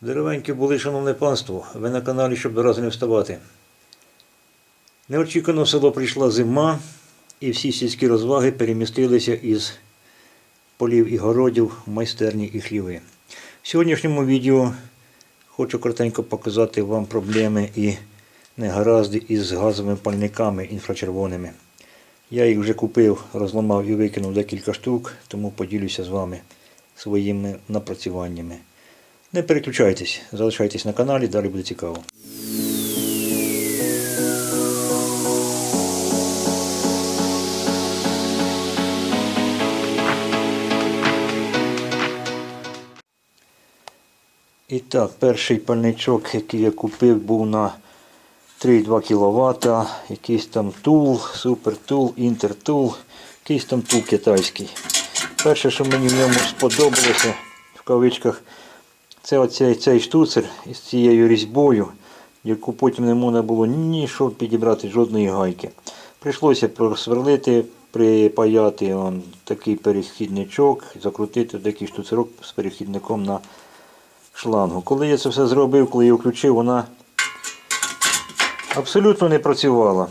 Деревенькі були, шановне панство, ви на каналі, щоб до разу не вставати. Неочікувано в село прийшла зима, і всі сільські розваги перемістилися із полів і городів в майстерні і хліви. В сьогоднішньому відео хочу коротенько показати вам проблеми і негаразди із газовими пальниками інфрачервоними. Я їх вже купив, розламав і викинув декілька штук, тому поділюся з вами своїми напрацюваннями. Не переключайтесь, залишайтесь на каналі, далі буде цікаво. І так, перший пальничок, який я купив, був на 3,2 кВт. Якийсь там тул, супертул, інтертул, якийсь там тул китайський. Перше, що мені в ньому сподобалося, в кавичках, це оцей цей штуцер із цією різьбою, яку потім не можна було ні що підібрати, жодної гайки. Прийшлося просверлити, припаяти он, такий перехідничок, закрутити такий штуцерок з перехідником на шлангу. Коли я це все зробив, коли я включив, вона абсолютно не працювала.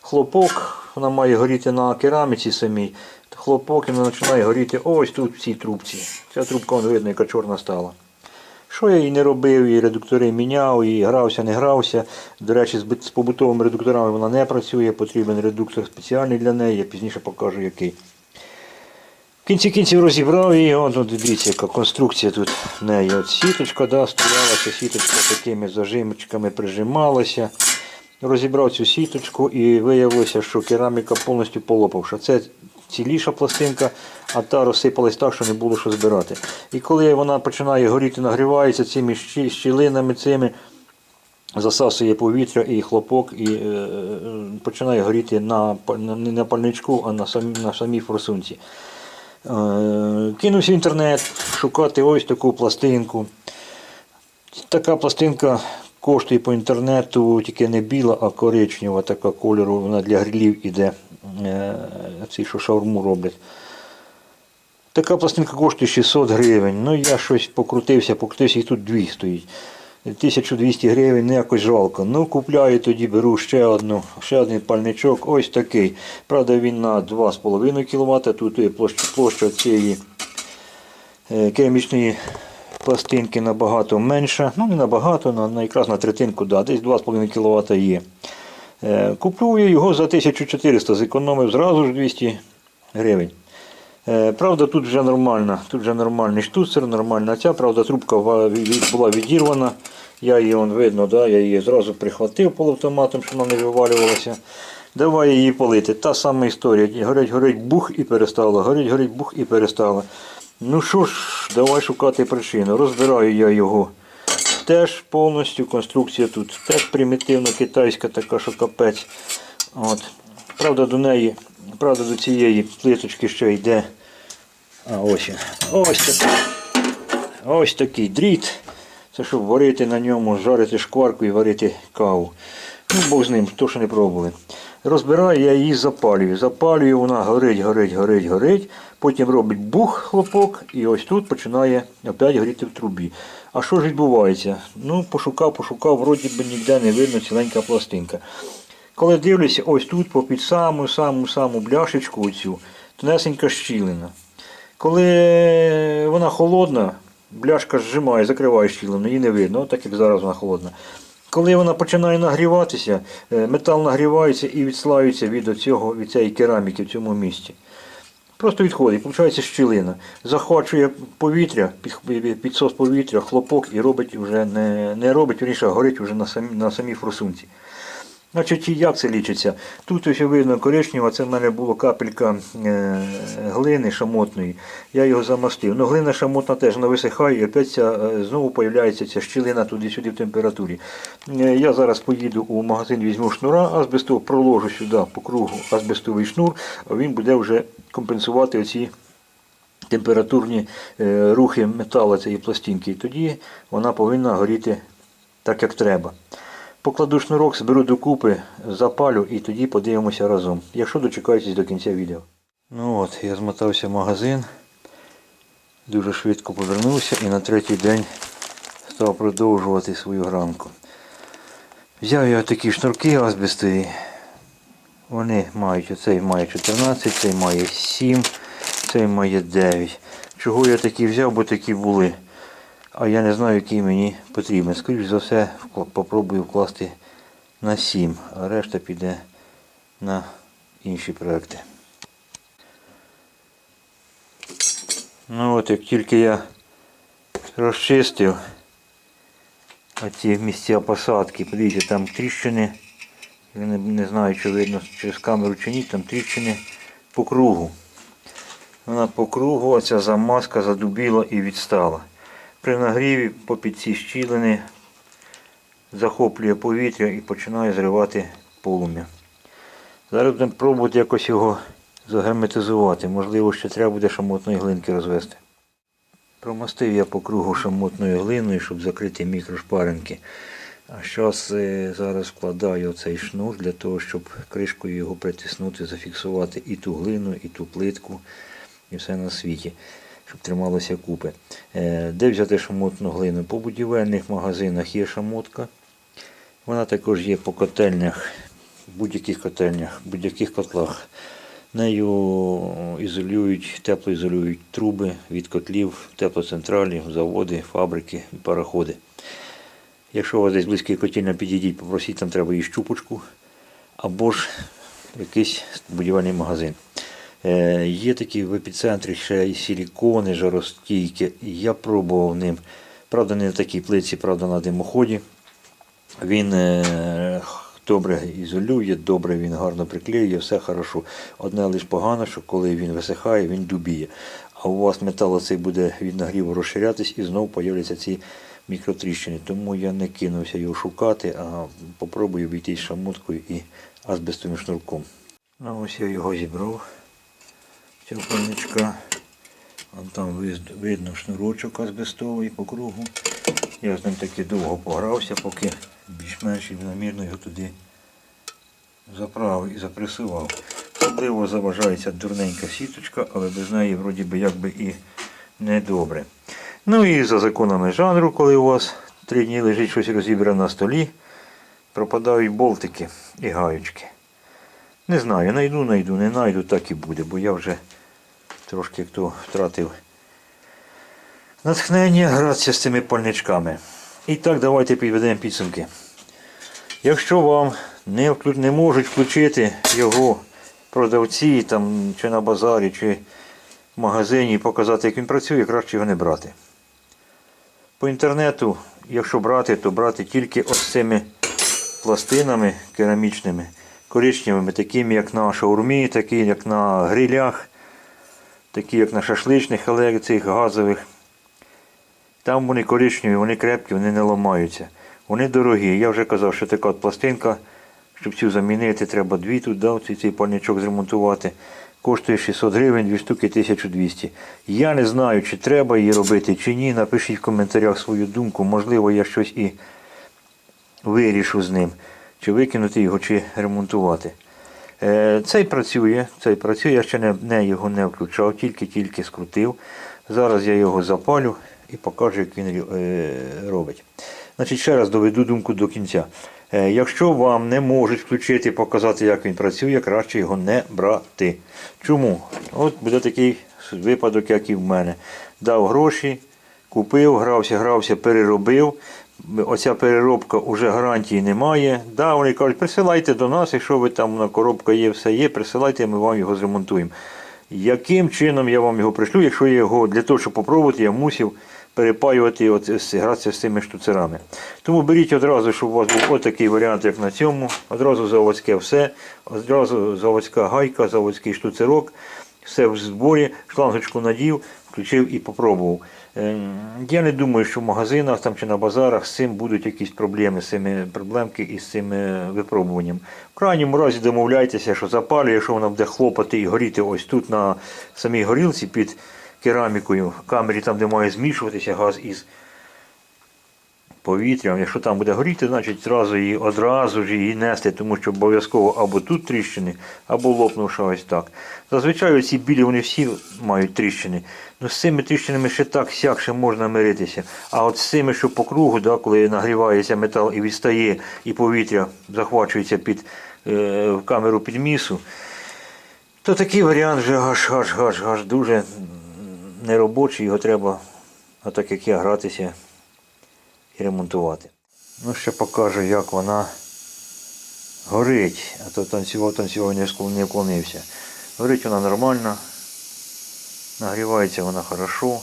Хлопок, вона має горіти на кераміці самій. Хлопок і вона починає горіти ось тут в цій трубці. Ця трубка видно, яка чорна стала. Що я і не робив, і редуктори міняв, і грався, не грався. До речі, з побутовими редукторами вона не працює, потрібен редуктор спеціальний для неї, я пізніше покажу який. В кінці кінців розібрав її, от, от дивіться, яка конструкція тут в неї. От сіточка да, стоялася, сіточка такими зажимочками прижималася. Розібрав цю сіточку і виявилося, що кераміка повністю полопавша. Це ціліша пластинка, а та розсипалась так, що не було що збирати. І коли вона починає горіти, нагрівається цими щілинами цими, засасує повітря і хлопок, і е, е, починає горіти на, не на пальничку, а на, самі, на самій форсунці. Е, Кинувся в інтернет шукати ось таку пластинку. Така пластинка коштує по інтернету, тільки не біла, а коричнева така кольору. Вона для грилів іде. Е, Ці, що шаурму роблять. Така пластинка коштує 600 гривень. Ну я щось покрутився, покрутився, і тут дві стоїть. 1200 гривень, не якось жалко. Ну, купляю тоді, беру ще одну, ще один пальничок, ось такий. Правда, він на 2,5 кВт. Тут е, площа, площа цієї е, керамічної пластинки набагато менша. Ну, не набагато, на, на, якраз на третинку, да, десь 2,5 кВт є. Е, Куплю його за 1400, зекономив зразу ж 200 гривень. Е, Правда, тут вже нормальна, тут вже нормальний штуцер, нормальна ця, правда, трубка була відірвана. Я її он видно, да, я її зразу прихватив полуавтоматом, щоб вона не вивалювалася. Давай її полити. Та сама історія. Горить, горить бух і перестала. Горить, горить бух і перестала. Ну що ж, давай шукати причину. Розбираю я його. Теж повністю конструкція тут теж примітивно китайська така, що капець. От. Правда, до неї, правда, до цієї плиточки ще йде. А ось. Ось такий. Ось такий дріт. Це щоб варити на ньому, жарити шкварку і варити каву. Ну, Бог з ним, то що не пробували. Розбираю, я її запалюю. Запалюю, вона горить, горить, горить, горить. Потім робить бух хлопок і ось тут починає опять горіти в трубі. А що ж відбувається? Ну, пошукав, пошукав, вроді би ніде не видно ціленька пластинка. Коли дивлюся, ось тут попід саму саму саму бляшечку оцю, тонесенька щілина. Коли вона холодна, бляшка зжимає, закриває щілину, її не видно, так як зараз вона холодна. Коли вона починає нагріватися, е, метал нагрівається і відслаюється від, цього, від цієї кераміки в цьому місці. Просто відходить, виходить щілина. Захвачує повітря, підсос повітря, хлопок і робить вже не, не робить, вірніше, горить вже на самій, на самі форсунці. Значить, як це лічиться? Тут ось видно коричнева, це в мене була капелька е, глини шамотної. Я його замастив. Ну, глина шамотна теж вона висихає, і опять ця, е, знову з'являється ця щілина туди-сюди в температурі. Е, я зараз поїду у магазин, візьму шнура азбестового, проложу сюди по кругу азбестовий шнур, а він буде вже компенсувати оці температурні рухи металу цієї пластинки. Тоді вона повинна горіти так, як треба. Покладу шнурок, зберу докупи, запалю і тоді подивимося разом. Якщо дочекаєтесь до кінця відео. Ну от, я змотався в магазин, дуже швидко повернувся і на третій день став продовжувати свою гранку. Взяв я такі шнурки азбестові. Вони мають, оцей має 14, цей має 7, цей має 9. Чого я такі взяв, бо такі були. А я не знаю, який мені потрібен. Скоріше за все, попробую вкласти на 7, а решта піде на інші проекти. Ну от як тільки я розчистив оці місця посадки, подивіться, там тріщини. Я не, не знаю, чи видно через камеру чи ні, там тріщини по кругу. Вона по кругу, оця замазка задубіла і відстала. При нагріві попід ці щілини захоплює повітря і починає зривати полум'я. Зараз будемо пробувати якось його загерметизувати. Можливо, ще треба буде шамотної глинки розвести. Промастив я по кругу шамотною глиною, щоб закрити мікрошпаринки. А зараз, зараз вкладаю цей шнур для того, щоб кришкою його притиснути, зафіксувати і ту глину, і ту плитку, і все на світі, щоб трималося купи. Е, Де взяти шамотну глину? По будівельних магазинах є шамотка. Вона також є по котельнях, будь-яких котельнях, будь-яких котлах. Нею ізолюють, теплоізолюють труби від котлів, теплоцентралі, заводи, фабрики і пароходи. Якщо у вас десь близький котельня, підійдіть, попросіть, там треба і щупочку, або ж якийсь будівельний магазин. Е, є такі в епіцентрі ще і силікони, жаростійкі. Я пробував ним. Правда, не на такій плиці, правда, на димоході. Він е, добре ізолює, добре він гарно приклеює, все хорошо. Одне лише погано, що коли він висихає, він дубіє. А у вас метал цей буде від нагріву розширятись і знову появляться ці мікротріщини. Тому я не кинувся його шукати, а попробую обійтись шамоткою і азбестовим шнурком. Ну ось я його зібрав. Цього пальничка. Вон там видно шнурочок азбестовий по кругу. Я з ним таки довго погрався, поки більш-менш рівномірно його туди заправив і запресував. Особливо заважається дурненька сіточка, але без неї вроді би якби і не добре. Ну і за законами жанру, коли у вас три дні лежить щось розібране на столі, пропадають болтики і гаючки. Не знаю, найду, найду, не найду, так і буде, бо я вже трошки як то втратив натхнення гратися з цими пальничками. І так, давайте підведемо підсумки. Якщо вам не, не можуть включити його продавці там, чи на базарі, чи в магазині і показати, як він працює, краще його не брати. По інтернету, якщо брати, то брати тільки ось цими пластинами керамічними, коричневими, такими, як на шаурмі, такі, як на грилях, такі, як на шашличних, але цих газових. Там вони коричневі, вони крепкі, вони не ламаються. Вони дорогі. Я вже казав, що така от пластинка, щоб цю замінити, треба дві тут, да, цей, цей пальничок зремонтувати. Коштує 600 гривень, дві штуки 1200. Я не знаю, чи треба її робити, чи ні. Напишіть в коментарях свою думку. Можливо, я щось і вирішу з ним. Чи викинути його, чи ремонтувати. Е, Цей працює, цей працює, я ще не, не його не включав, тільки-тільки скрутив. Зараз я його запалю і покажу, як він е, робить. Значить, ще раз доведу думку до кінця. Е, Якщо вам не можуть включити і показати, як він працює, краще його не брати. Чому? От буде такий випадок, як і в мене. Дав гроші, купив, грався, грався, переробив. Оця переробка вже гарантії немає. Да, вони кажуть, присилайте до нас, якщо ви там на коробка є, все є, присилайте, ми вам його зремонтуємо. Яким чином я вам його пришлю, якщо я його для того, щоб попробувати, я мусив перепаювати, от, гратися з цими штуцерами. Тому беріть одразу, щоб у вас був отакий варіант, як на цьому. Одразу заводське все, одразу заводська гайка, заводський штуцерок, все в зборі, шлангочку надів, включив і попробував. Ем, Я не думаю, що в магазинах там, чи на базарах з цим будуть якісь проблеми, з цими проблемки і з цим е, випробуванням. В крайньому разі домовляйтеся, що запалює, якщо вона буде хлопати і горіти ось тут на самій горілці під керамікою, в камері, там, де має змішуватися газ із повітрям. Якщо там буде горіти, значить зразу її одразу ж її нести, тому що обов'язково або тут тріщини, або лопнувши ось так. Зазвичай ці білі вони всі мають тріщини. Ну, з цими тріщинами ще так сяк ще можна миритися. А от з цими, що по кругу, да, коли нагрівається метал і відстає, і повітря захвачується під е, в камеру підмісу, то такий варіант вже аж аж аж аж дуже неробочий, його треба, отак як я, гратися і ремонтувати. Ну, ще покажу, як вона горить, а то танцював, танцював, не вклонився. Горить вона нормально, нагрівається вона хорошо,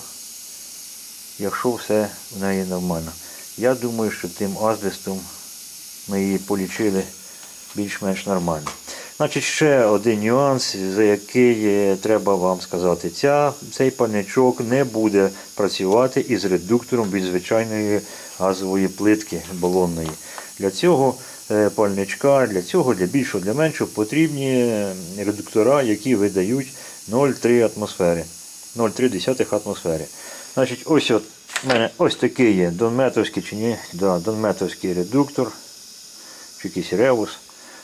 якщо все в неї нормально. Я думаю, що тим азбестом ми її полічили більш-менш нормально. Значить, ще один нюанс, за який е, треба вам сказати. Ця, цей пальничок не буде працювати із редуктором від звичайної газової плитки балонної. Для цього е, пальничка, для цього, для більшого, для меншого потрібні е, редуктора, які видають 0,3 атмосфери. 0,3 атмосфери. Значить, ось от у мене ось такий є донметовський чи ні? Да, донметовський редуктор, чи якийсь ревус.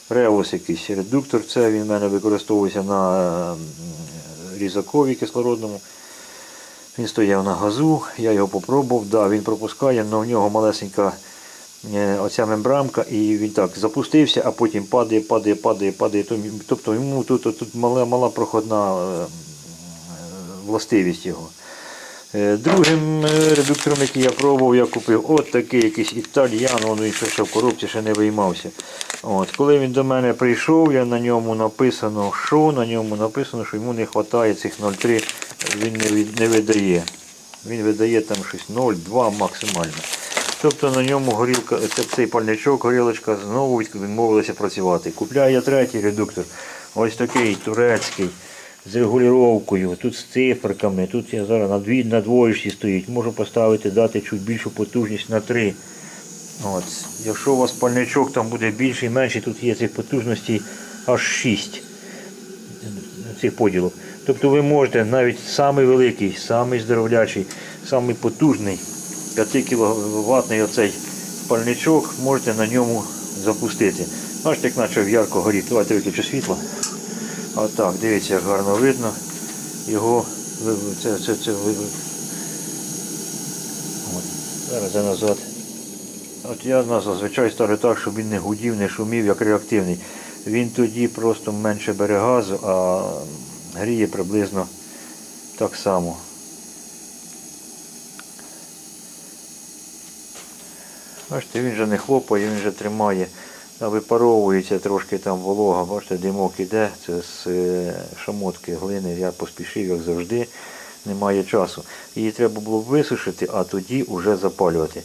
Ревус якийсь редуктор, це він в мене використовується на е, різакові кислородному. Він стояв на газу, я його попробував, да, він пропускає, але в нього малесенька е, оця мембранка, і він так запустився, а потім падає, падає, падає, падає. Тобто йому тут, тут мала, мала проходна е, властивість його. Е, Другим е, редуктором, який я пробував, я купив от такий якийсь італіян, він ще, ще в коробці ще не виймався. От, коли він до мене прийшов, я на ньому написано, що на ньому написано, що йому не вистачає цих 0,3, він не, не видає. Він видає там щось 0,2 максимально. Тобто на ньому горілка, цей пальничок, горілочка знову відмовилася працювати. Купляю я третій редуктор. Ось такий турецький з регулюванням, тут з циферками, тут я зараз на, дві, на двоєчці стоїть. Можу поставити, дати чуть більшу потужність на 3. От. Якщо у вас пальничок там буде більший, менший, тут є цих потужностей аж 6 цих поділок. Тобто ви можете навіть самий великий, самий здоровлячий, самий потужний 5 кВт оцей пальничок можете на ньому запустити. Бачите, як почав ярко горіти. Давайте виключу світло. Отак, дивіться, як гарно видно. Його це, це, це. Зараз я назад. От я зазвичай ставлю так, щоб він не гудів, не шумів, як реактивний. Він тоді просто менше бере газу, а гріє приблизно так само. Бачите, він же не хлопає, він же тримає, випаровується трошки там волога, бачите, димок іде, це з е, шамотки глини, я поспішив, як завжди, немає часу. Її треба було висушити, а тоді вже запалювати.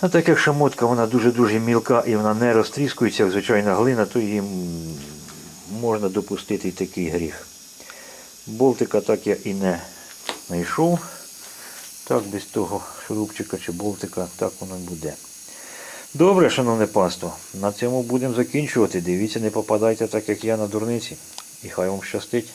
А так як шамотка вона дуже-дуже мілка і вона не розтріскується, як звичайна глина, то їм можна допустити і такий гріх. Болтика так я і не знайшов. Так, без того шурупчика чи болтика, так воно буде. Добре, шановне паство, на цьому будемо закінчувати. Дивіться, не попадайте так, як я на дурниці. І хай вам щастить.